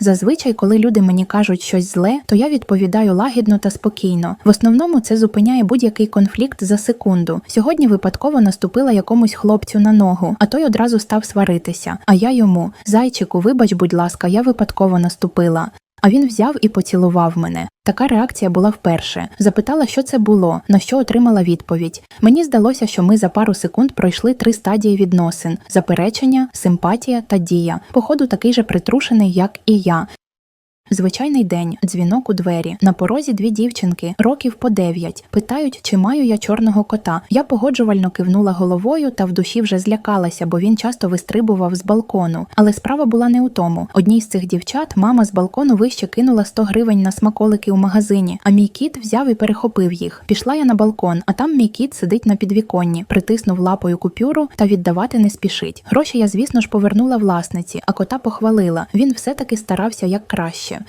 Зазвичай, коли люди мені кажуть щось зле, то я відповідаю лагідно та спокійно. В основному це зупиняє будь-який конфлікт за секунду. Сьогодні випадково наступила якомусь хлопцю на ногу, а той одразу став сваритися. А я йому Зайчику, вибач, будь ласка, я випадково наступила. А він взяв і поцілував мене. Така реакція була вперше. Запитала, що це було, на що отримала відповідь. Мені здалося, що ми за пару секунд пройшли три стадії відносин: заперечення, симпатія та дія. Походу, такий же притрушений, як і я. Звичайний день, дзвінок у двері. На порозі дві дівчинки, років по дев'ять. Питають, чи маю я чорного кота. Я погоджувально кивнула головою та в душі вже злякалася, бо він часто вистрибував з балкону. Але справа була не у тому. Одній з цих дівчат мама з балкону вище кинула 100 гривень на смаколики у магазині, а мій кіт взяв і перехопив їх. Пішла я на балкон, а там мій кіт сидить на підвіконні, притиснув лапою купюру та віддавати не спішить. Гроші я, звісно ж, повернула власниці, а кота похвалила. Він все таки старався як краще.